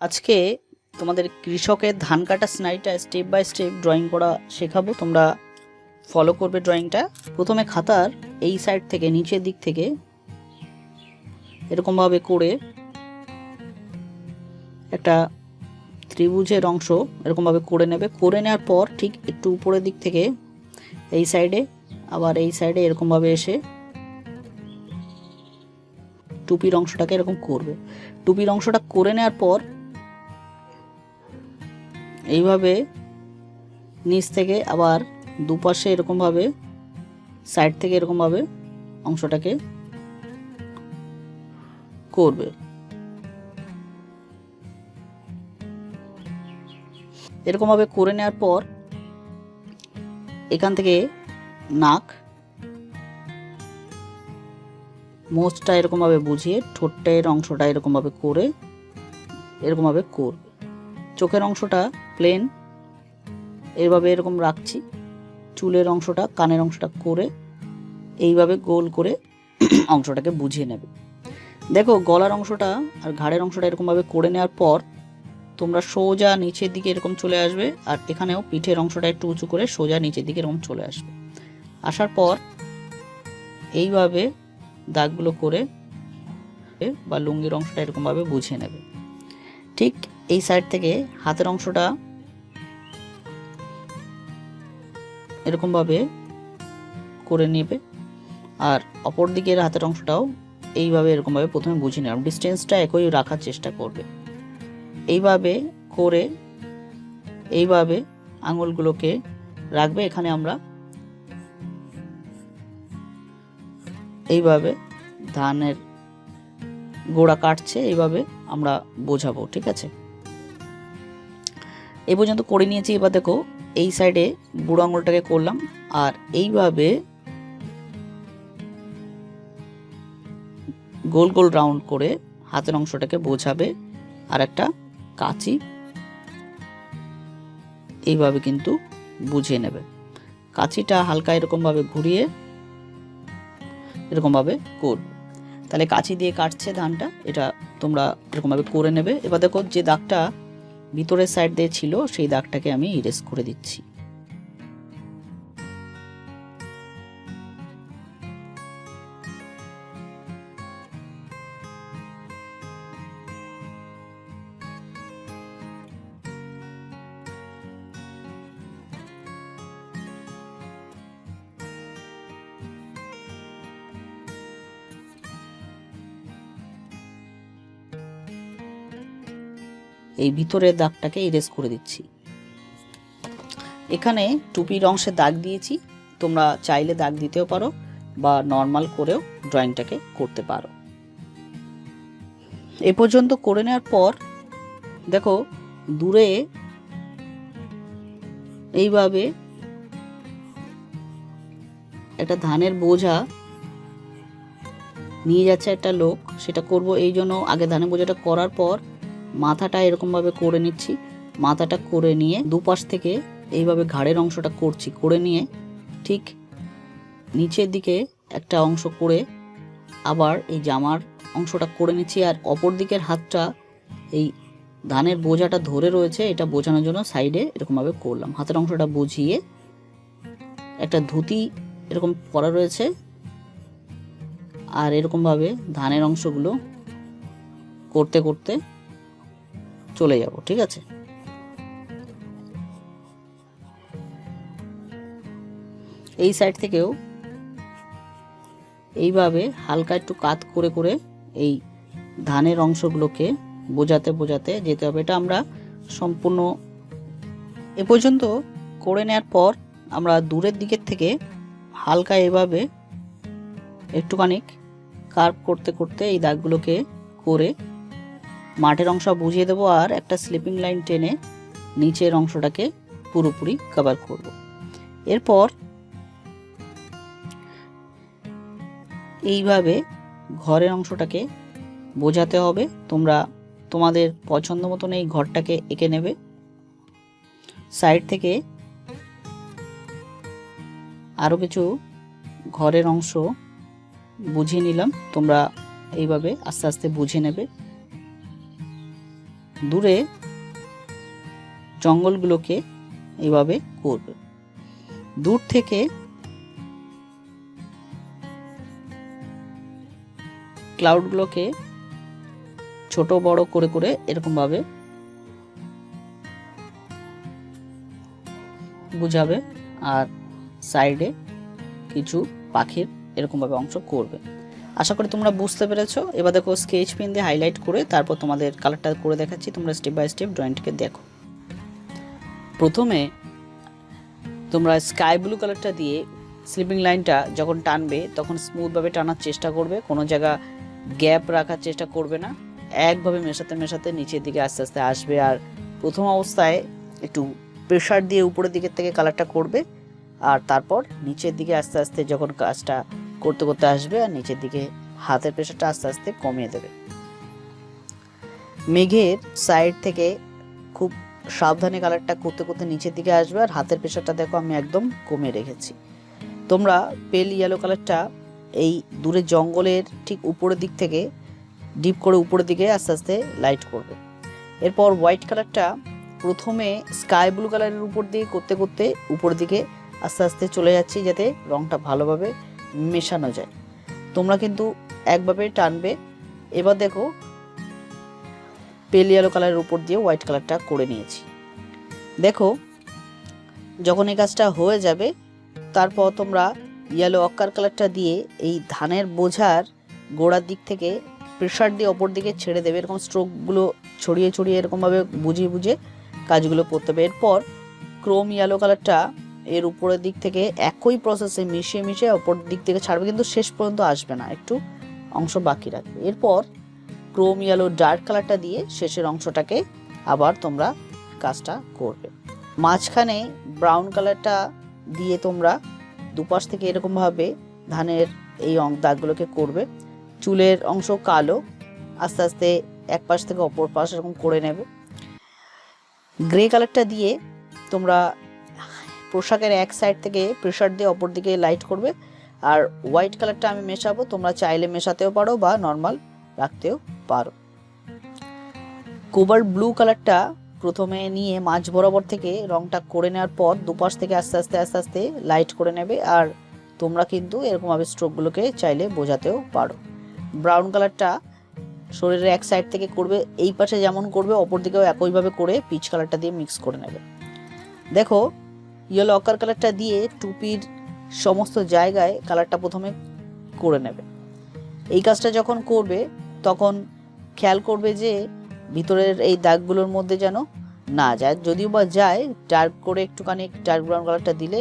আজকে তোমাদের কৃষকের ধান কাটা স্নাইটা স্টেপ বাই স্টেপ ড্রয়িং করা শেখাবো। তোমরা ফলো করবে ড্রয়িংটা প্রথমে খাতার এই সাইড থেকে, নিচের দিক থেকে এরকমভাবে করে একটা ত্রিভুজের অংশ এরকমভাবে করে নেবে। করে নেওয়ার পর ঠিক একটু উপরের দিক থেকে এই সাইডে আবার এই সাইডে এরকমভাবে এসে টুপির অংশটাকে এরকম করবে। টুপির অংশটা করে নেওয়ার পর এইভাবে নিচ থেকে আবার দুপাশে এরকমভাবে সাইড থেকে এরকমভাবে অংশটাকে করবে। এরকমভাবে করে নেওয়ার পর এখান থেকে নাক মোচটা এরকমভাবে বুঝিয়ে ঠোঁটের অংশটা এরকমভাবে করে, এরকমভাবে করবে। চোখের অংশটা প্লেন এভাবে এরকম রাখছি। চুলের অংশটা, কানের অংশটা করে এইভাবে গোল করে অংশটাকে বুঝিয়ে নেবে। দেখো, গলার অংশটা আর ঘাড়ের অংশটা এরকমভাবে করে নেওয়ার পর তোমরা সোজা নিচের দিকে এরকম চলে আসবে আর এখানেও পিঠের অংশটা একটু উঁচু করে সোজা নিচের দিকে এরকম চলে আসবে। আসার পর এইভাবে দাগগুলো করে বা লুঙ্গির অংশটা এরকমভাবে বুঝিয়ে নেবে। ঠিক এই সাইড থেকে হাতের অংশটা এরকমভাবে করে নেবে। আর অপর দিকের হাতের অংশটাও এইভাবে এরকমভাবে প্রথমে বুঝিয়ে নেবে। ডিস্টেন্সটা একই রাখার চেষ্টা করবে। এইভাবে করে এইভাবে আঙুলগুলোকে রাখবে। এখানে আমরা এইভাবে ধানের গোড়া কাটছে, এইভাবে আমরা বোঝাবো, ঠিক আছে? এই পর্যন্ত করে নিয়েছি। এবার দেখো এই সাইডে বুড়ো আঙুলটাকে করলাম আর এইভাবে গোল গোল রাউন্ড করে হাতের অংশটাকে বোঝাবে আর একটা কাঁচি এইভাবে কিন্তু বুঝিয়ে নেবে। কাঁচিটা হালকা এরকমভাবে ঘুরিয়ে এরকমভাবে করবে। তাহলে কাঁচি দিয়ে কাটছে ধানটা, এটা তোমরা এরকমভাবে করে নেবে। এবার দেখো যে দাগটা ভিতরের সাইড দিয়ে ছিল সেই দাগটাকে আমি ইরেজ করে দিচ্ছি। এই ভিতরের দাগটাকে ইরেজ করে দিচ্ছি। এখানে টুপির অংশে দাগ দিয়েছি, তোমরা চাইলে দাগ দিতেও পারো বা নর্মাল করেও ড্রয়িংটাকে করতে পারো। এ পর্যন্ত করে নেওয়ার পর, দেখো, দূরে এইভাবে একটা ধানের বোঝা নিয়ে যাচ্ছে একটা লোক, সেটা করব এই জন্য আগে ধানের বোঝাটা করার পর মাথাটা এরকমভাবে করে নিচ্ছি। মাথাটা করে নিয়ে দুপাশ থেকে এইভাবে ঘাড়ের অংশটা করছি। করে নিয়ে ঠিক নিচের দিকে একটা অংশ করে আবার এই জামার অংশটা করে নিচ্ছি আর অপর দিকের হাতটা এই ধানের বোঝাটা ধরে রয়েছে এটা বোঝানোর জন্য সাইডে এরকমভাবে করলাম। হাতের অংশটা বুঝিয়ে একটা ধুতি এরকম পরা রয়েছে আর এরকমভাবে ধানের অংশগুলো করতে করতে চলে যাব, ঠিক আছে? এই সাইড থেকেও এইভাবে হালকা একটু কাত করে করে এই ধানের অংশগুলোকে বোঝাতে বোঝাতে যেতে হবে। এটা আমরা সম্পূর্ণ এ পর্যন্ত করে নেওয়ার পর আমরা দূরের দিকের থেকে হালকা এভাবে একটুখানি কার্ভ করতে করতে এই দাগগুলোকে করে মাঠের অংশ বুঝিয়ে দেবো আর একটা স্লিপিং লাইন টেনে নিচের অংশটাকে পুরোপুরি কভার করব। এরপর এইভাবে ঘরের অংশটাকে বোঝাতে হবে। তোমরা, তোমাদের পছন্দ মতন এই ঘরটাকে এঁকে নেবে। সাইড থেকে আরও কিছু ঘরের অংশ বুঝিয়ে নিলাম। তোমরা এইভাবে আস্তে আস্তে বুঝে নেবে। দূরে জঙ্গলগুলোকে এভাবে করবে। দূর থেকে ক্লাউডগুলোকে ছোট বড় করে করে এরকমভাবে বুঝাবে আর সাইডে কিছু পাখির এরকমভাবে অংশ করবে। আশা করি তোমরা বুঝতে পেরেছ। এবার দেখো স্কেচ পেন দিয়ে হাইলাইট করে তারপর তোমাদের কালারটা করে দেখাচ্ছি। তোমরা স্টেপ বাই স্টেপ ড্রয়িংটিকে দেখো। প্রথমে তোমরা স্কাই ব্লু কালারটা দিয়ে স্লিপিং লাইনটা যখন টানবে, তখন স্মুথভাবে টানার চেষ্টা করবে। কোনো জায়গা গ্যাপ রাখার চেষ্টা করবে না। একভাবে মেশাতে মেশাতে নিচের দিকে আস্তে আস্তে আসবে। আর প্রথম অবস্থায় একটু প্রেশার দিয়ে উপরের দিকের থেকে কালারটা করবে। আর তারপর নিচের দিকে আস্তে আস্তে যখন কাজটা করতে করতে আসবে আর নিচের দিকে হাতের প্রেশারটা আস্তে আস্তে কমিয়ে দেবে। মেঘের সাইড থেকে খুব সাবধানে কালারটা করতে করতে নিচের দিকে আসবে আর হাতের প্রেশারটা দেখো আমি একদম কমিয়ে রেখেছি। তোমরা পেল ইয়েলো কালারটা এই দূরে জঙ্গলের ঠিক উপরের দিক থেকে ডিপ করে উপরের দিকে আস্তে আস্তে লাইট করবে। এরপর হোয়াইট কালারটা প্রথমে স্কাই ব্লু কালারের উপর দিয়ে করতে করতে উপর দিকে আস্তে আস্তে চলে যাচ্ছি যাতে রংটা ভালোভাবে মেশানো যায়। তোমরা কিন্তু একভাবে টানবে। এবার দেখো পেল ইয়েলো কালারের উপর দিয়ে হোয়াইট কালারটা করে নিয়েছি। দেখো, যখন এই কাজটা হয়ে যাবে, তারপর তোমরা ইয়েলো অক্কার কালারটা দিয়ে এই ধানের বোঝার গোড়ার দিক থেকে প্রেশার দিয়ে অপর দিকে ছেড়ে দেবে। এরকম স্ট্রোকগুলো ছড়িয়ে ছড়িয়ে এরকমভাবে বুঝিয়ে বুঝে কাজগুলো করতে হবে। এরপর ক্রোম ইয়েলো কালারটা এর উপরের দিক থেকে একই প্রসেসে মিশিয়ে মিশিয়ে অপর দিক থেকে ছাড়বে, কিন্তু শেষ পর্যন্ত আসবে না, একটু অংশ বাকি রাখবে। এরপর ক্রোম ইয়েলো ডার্ক কালারটা দিয়ে শেষের অংশটাকে আবার তোমরা কাজটা করবে। মাঝখানে ব্রাউন কালারটা দিয়ে তোমরা দুপাশ থেকে এরকমভাবে ধানের এই অং দাগগুলোকে করবে। চুলের অংশ কালো, আস্তে আস্তে এক পাশ থেকে অপর পাশ এরকম করে নেবে। গ্রে কালারটা দিয়ে তোমরা পোশাকের এক সাইড থেকে প্রেশার দিয়ে অপর দিকে লাইট করবে। আর হোয়াইট কালারটা আমি মেশাবো, তোমরা চাইলে মেশাতেও পারো বা নর্মাল রাখতেও পারো। কোবার ব্লু কালারটা প্রথমে নিয়ে মাঝ বরাবর থেকে রংটা করে নেওয়ার পর দুপাশ থেকে আস্তে আস্তে আস্তে আস্তে লাইট করে নেবে। আর তোমরা কিন্তু এরকমভাবে স্ট্রোকগুলোকে চাইলে বোঝাতেও পারো। ব্রাউন কালারটা শরীরের এক সাইড থেকে করবে, এই পাশে যেমন করবে, অপর দিকেও একইভাবে করে পিচ কালারটা দিয়ে মিক্স করে নেবে। দেখো ইয়েলো অকার কালারটা দিয়ে টুপির সমস্ত জায়গায় কালারটা প্রথমে করে নেবে। এই কাজটা যখন করবে, তখন খেয়াল করবে যে ভিতরের এই দাগগুলোর মধ্যে যেন না যায়। যদিও বা যায় ডার্ক করে একটুখানি ডার্ক ব্রাউন কালারটা দিলে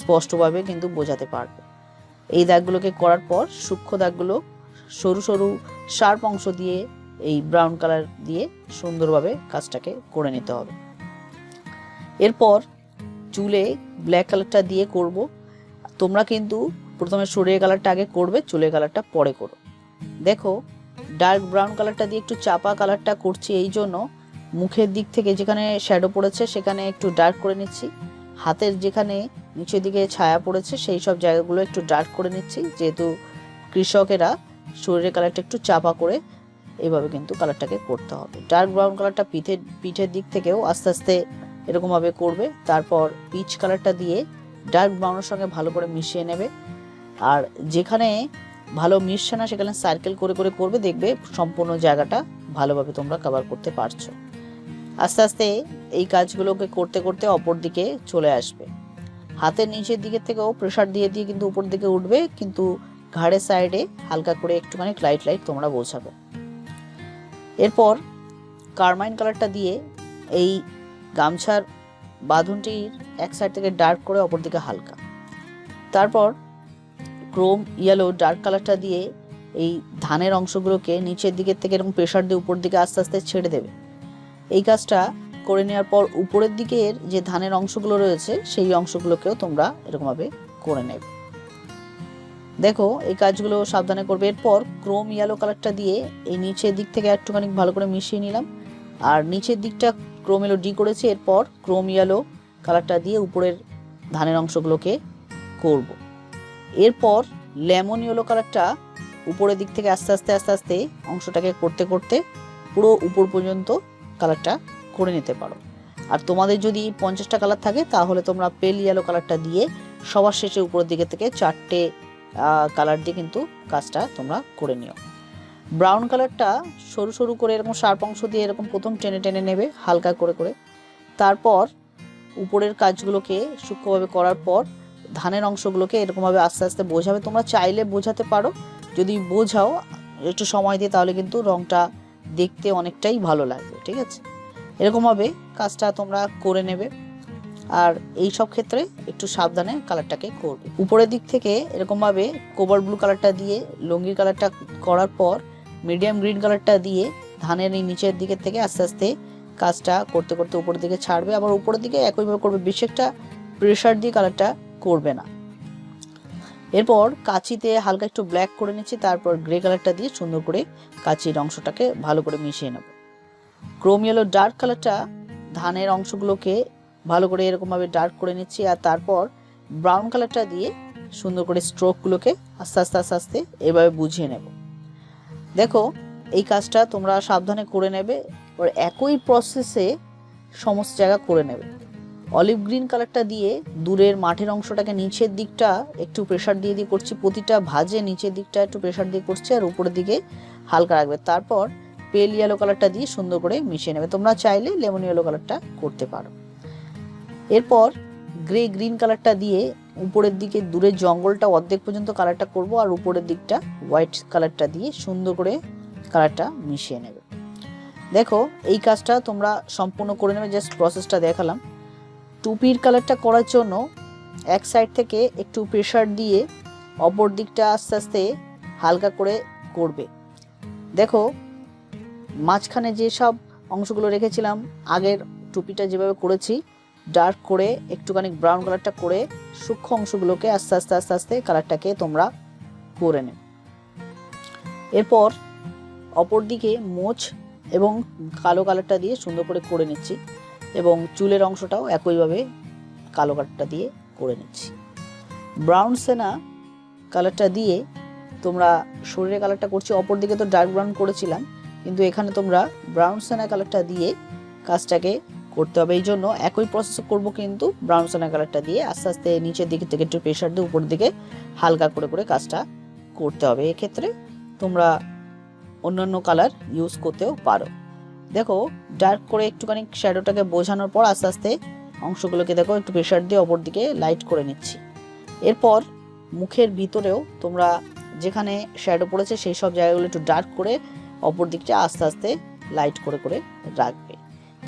স্পষ্টভাবে কিন্তু বোঝাতে পারবে। এই দাগগুলোকে করার পর সূক্ষ্ম দাগগুলো সরু সরু শার্প অংশ দিয়ে এই ব্রাউন কালার দিয়ে সুন্দরভাবে কাজটাকে করে নিতে হবে। এরপর চুলে ব্ল্যাক কালারটা দিয়ে করব। তোমরা কিন্তু প্রথমে শরীরের কালারটা আগে করবে, চুলের কালারটা পরে করো। দেখো ডার্ক ব্রাউন কালারটা দিয়ে একটু চাপা কালারটা করছি এই জন্য। মুখের দিক থেকে যেখানে শ্যাডো পড়েছে, সেখানে একটু ডার্ক করে নিচ্ছি। হাতের যেখানে নিচের দিকে ছায়া পড়েছে, সেই সব জায়গাগুলো একটু ডার্ক করে নিচ্ছি। যেহেতু কৃষকেরা শরীরের কালারটা একটু চাপা করে এভাবে কিন্তু কালারটাকে করতে হবে। ডার্ক ব্রাউন কালারটা পিঠের পিঠের দিক থেকেও আস্তে আস্তে এরকমভাবে করবে। তারপর পিচ কালারটা দিয়ে ডার্ক ব্রাউনের সঙ্গে ভালো করে মিশিয়ে নেবে। আর যেখানে ভালো মিশছে না, সেখানে সার্কেল করে করে করবে, দেখবে সম্পূর্ণ জায়গাটা ভালোভাবে তোমরা কভার করতে পারছ। আস্তে আস্তে এই কাজগুলোকে করতে করতে অপর দিকে চলে আসবে। হাতের নিচের দিকের থেকেও প্রেশার দিয়ে দিয়ে কিন্তু উপর দিকে উঠবে, কিন্তু ঘাড়ের সাইডে হালকা করে একটুখানি লাইট লাইট তোমরা বোঝাবে। এরপর কারমাইন কালারটা দিয়ে এই গামছার বাঁধনটির এক সাইড থেকে ডার্ক করে অপর দিকে হালকা। তারপর ক্রোম ইয়েলো ডার্ক কালারটা দিয়ে এই ধানের অংশগুলোকে নিচের দিকের থেকে এরকম প্রেশার দিয়ে উপর দিকে আস্তে আস্তে ছেড়ে দেবে। এই কাজটা করে নেওয়ার পর উপরের দিকের যে ধানের অংশগুলো রয়েছে, সেই অংশগুলোকেও তোমরা এরকমভাবে করে নেবে। দেখো, এই কাজগুলো সাবধানে করবে। এরপর ক্রোম ইয়েলো কালারটা দিয়ে এই নিচের দিক থেকে একটুখানি ভালো করে মিশিয়ে নিলাম। আর নিচের দিকটা ক্রোম এলো ডি করেছি, এরপর ক্রোম ইয়েলো কালারটা দিয়ে উপরের ধানের অংশগুলোকে করব। এরপর লেমন ইয়েলো কালারটা উপরের দিক থেকে আস্তে আস্তে আস্তে আস্তে অংশটাকে করতে করতে পুরো উপর পর্যন্ত কালারটা করে নিতে পারো আর তোমাদের যদি পঞ্চাশটা কালার থাকে, তাহলে তোমরা পেল ইয়েলো কালারটা দিয়ে সবার শেষে উপরের দিকে থেকে চারটে কালার দিয়ে কিন্তু কাজটা তোমরা করে নিও ব্রাউন কালারটা সরু সরু করে এরকম শার্প অংশ দিয়ে এরকম প্রথম টেনে টেনে নেবে, হালকা করে করে। তারপর উপরের কাজগুলোকে সূক্ষ্মভাবে করার পর ধানের অংশগুলোকে এরকমভাবে আস্তে আস্তে বোঝাবে। তোমরা চাইলে বোঝাতে পারো। যদি বোঝাও একটু সময় দিয়ে তাহলে কিন্তু রংটা দেখতে অনেকটাই ভালো লাগবে, ঠিক আছে? এরকমভাবে কাজটা তোমরা করে নেবে। আর এই সব ক্ষেত্রে একটু সাবধানে কালারটাকে করবে। উপরের দিক থেকে এরকমভাবে কোবার ব্লু কালারটা দিয়ে লুঙ্গির কালারটা করার পর মিডিয়াম গ্রিন কালারটা দিয়ে ধানের এই নিচের দিকের থেকে আস্তে আস্তে কাজটা করতে করতে উপরের দিকে ছাড়বে। আবার উপরের দিকে একইভাবে করবে, বেশি একটা প্রেশার দিয়ে কালারটা করবে না। এরপর কাঁচিতে হালকা একটু ব্ল্যাক করে নিচ্ছি, তারপর গ্রে কালারটা দিয়ে সুন্দর করে কাঁচির অংশটাকে ভালো করে মিশিয়ে নেব। ক্রোম ইয়েলো ডার্ক কালারটা ধানের অংশগুলোকে ভালো করে এরকমভাবে ডার্ক করে নিচ্ছি আর তারপর ব্রাউন কালারটা দিয়ে সুন্দর করে স্ট্রোকগুলোকে আস্তে আস্তে আস্তে আস্তে এভাবে বুঝিয়ে নেব। দেখো, এই কাজটা তোমরা সাবধানে করে নেবে ওর একই প্রসেসে সমস্ত জায়গা করে নেবে। অলিভ গ্রিন কালারটা দিয়ে দূরের মাঠের অংশটাকে নিচের দিকটা একটু প্রেশার দিয়ে দিয়ে করছি, প্রতিটা ভাজে নিচের দিকটা একটু প্রেশার দিয়ে করছি আর উপরের দিকে হালকা রাখবে। তারপর পেল ইয়েলো কালারটা দিয়ে সুন্দর করে মিশিয়ে নেবে। তোমরা চাইলে লেমন ইয়েলো কালারটা করতে পারো। এরপর গ্রে গ্রিন কালারটা দিয়ে উপরের দিকে দূরের জঙ্গলটা অর্ধেক পর্যন্ত কালারটা করব আর উপরের দিকটা হোয়াইট কালারটা দিয়ে সুন্দর করে কালারটা মিশিয়ে নেবে। দেখো, এই কাজটা তোমরা সম্পূর্ণ করে নেবে জাস্ট প্রসেসটা দেখালাম। টুপির কালারটা করার জন্য এক সাইড থেকে একটু প্রেশার দিয়ে অপর দিকটা আস্তে আস্তে হালকা করে করবে। দেখো, মাঝখানে যেসব অংশগুলো রেখেছিলাম, আগের টুপিটা যেভাবে করেছি ডার্ক করে, একটুখানি ব্রাউন কালারটা করে সূক্ষ্ম অংশগুলোকে আস্তে আস্তে আস্তে আস্তে কালারটাকে তোমরা করে নেবে। এরপর অপর দিকে মোচ এবং কালো কালারটা দিয়ে সুন্দর করে করে নিচ্ছি এবং চুলের অংশটাও একইভাবে কালো কালারটা দিয়ে করে নিচ্ছি। ব্রাউন সেনা কালারটা দিয়ে তোমরা শরীরের কালারটা করছি অপর দিকে তো ডার্ক ব্রাউন করেছিলাম, কিন্তু এখানে তোমরা ব্রাউন সেনা কালারটা দিয়ে কাজটাকে করতে হবে। এই জন্য একই প্রসেস করব কিন্তু ব্রাউন সেনা কালারটা দিয়ে আস্তে আস্তে নিচের দিকে থেকে একটু প্রেশার দিয়ে উপর দিকে হালকা করে করে কাজটা করতে হবে। এক্ষেত্রে তোমরা অন্যান্য কালার ইউজ করতেও পারো। দেখো ডার্ক করে একটুখানি শ্যাডোটাকে বোঝানোর পর আস্তে আস্তে অংশগুলোকে দেখো একটু প্রেশার দিয়ে অপর দিকে লাইট করে নিচ্ছি। এরপর মুখের ভিতরেও তোমরা যেখানে শ্যাডো পড়েছে সেই সব জায়গাগুলো একটু ডার্ক করে অপর দিকটা আস্তে আস্তে লাইট করে করে রাখবে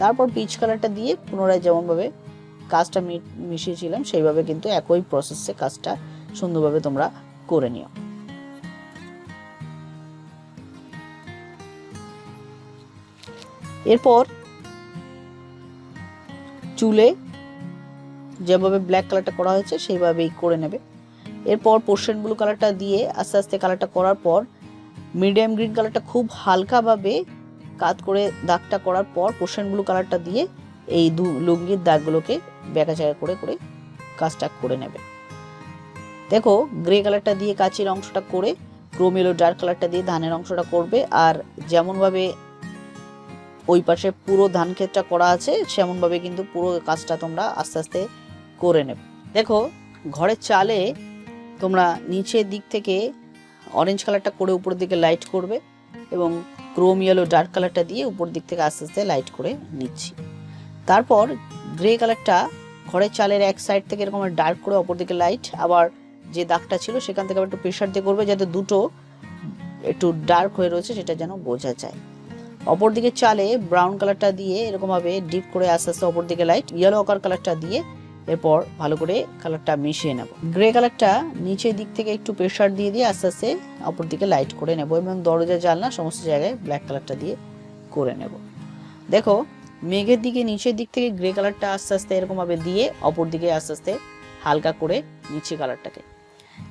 তারপর পিচ কালারটা দিয়ে পুনরায় যেমনভাবে কাজটা মিশিয়েছিলাম, সেইভাবে কিন্তু একই প্রসেসে কাজটা সুন্দরভাবে তোমরা করে নিও। এরপর চুলে যেভাবে ব্ল্যাক কালারটা করা হয়েছে, সেইভাবেই করে নেবে। এরপর পোর্শন ব্লু কালারটা দিয়ে আস্তে আস্তে কালারটা করার পর মিডিয়াম গ্রিন কালারটা খুব হালকাভাবে কাত করে দাগটা করার পর পোর্শন ব্লু কালারটা দিয়ে এই দু লুঙ্গির দাগগুলোকে বেঁকাচাকা করে করে কাজটা করে নেবে। দেখো গ্রে কালারটা দিয়ে কাচির অংশটা করে ক্রোমেলো ডার্ক কালারটা দিয়ে ধানের অংশটা করবে আর যেমনভাবে ওই পাশে পুরো ধান ক্ষেতটা করা আছে, সেমনভাবে কিন্তু পুরো কাজটা তোমরা আস্তে আস্তে করে নেবে। দেখো, ঘরের চালে তোমরা নিচের দিক থেকে অরেঞ্জ কালারটা করে উপরের দিকে লাইট করবে এবং ক্রোম ইয়েলো ডার্ক কালারটা দিয়ে উপর দিক থেকে আস্তে আস্তে লাইট করে নিচ্ছি। তারপর গ্রে কালারটা ঘরের চালের এক সাইড থেকে এরকম ডার্ক করে অপর দিকে লাইট আবার যে দাগটা ছিল সেখান থেকে আবার একটু প্রেশার দিয়ে করবে যাতে দুটো একটু ডার্ক হয়ে রয়েছে সেটা যেন বোঝা যায়। অপর দিকে চালে ব্রাউন কালারটা দিয়ে এরকমভাবে ডিপ করে আস্তে আস্তে অপর দিকে লাইট ইয়েলো অকার কালারটা দিয়ে এরপর ভালো করে কালারটা মিশিয়ে নেব। গ্রে কালারটা নিচের দিক থেকে একটু প্রেশার দিয়ে দিয়ে আস্তে আস্তে অপর দিকে লাইট করে নেব এবং দরজা, জানলা সমস্ত জায়গায় ব্ল্যাক কালারটা দিয়ে করে নেব। দেখো, মেঘের দিকে নিচের দিক থেকে গ্রে কালারটা আস্তে আস্তে এরকমভাবে দিয়ে অপর দিকে আস্তে আস্তে হালকা করে নিচে কালারটাকে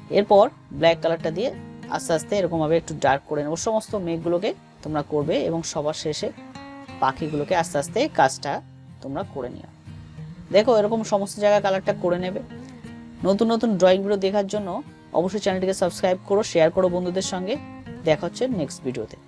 এরপর ব্ল্যাক কালারটা দিয়ে আস্তে আস্তে এরকমভাবে একটু ডার্ক করে নেব। সমস্ত মেঘগুলোকে তোমরা করবে এবং সবার শেষে পাখিগুলোকে আস্তে আস্তে কাজটা তোমরা করে নিও। দেখো এরকম সমস্ত জায়গায় কালারটা করে নেবে। নতুন নতুন ড্রয়িং ভিডিও দেখার জন্য অবশ্যই চ্যানেলটিকে সাবস্ক্রাইব করো শেয়ার করো বন্ধুদের সঙ্গে। দেখা হচ্ছে নেক্সট ভিডিওতে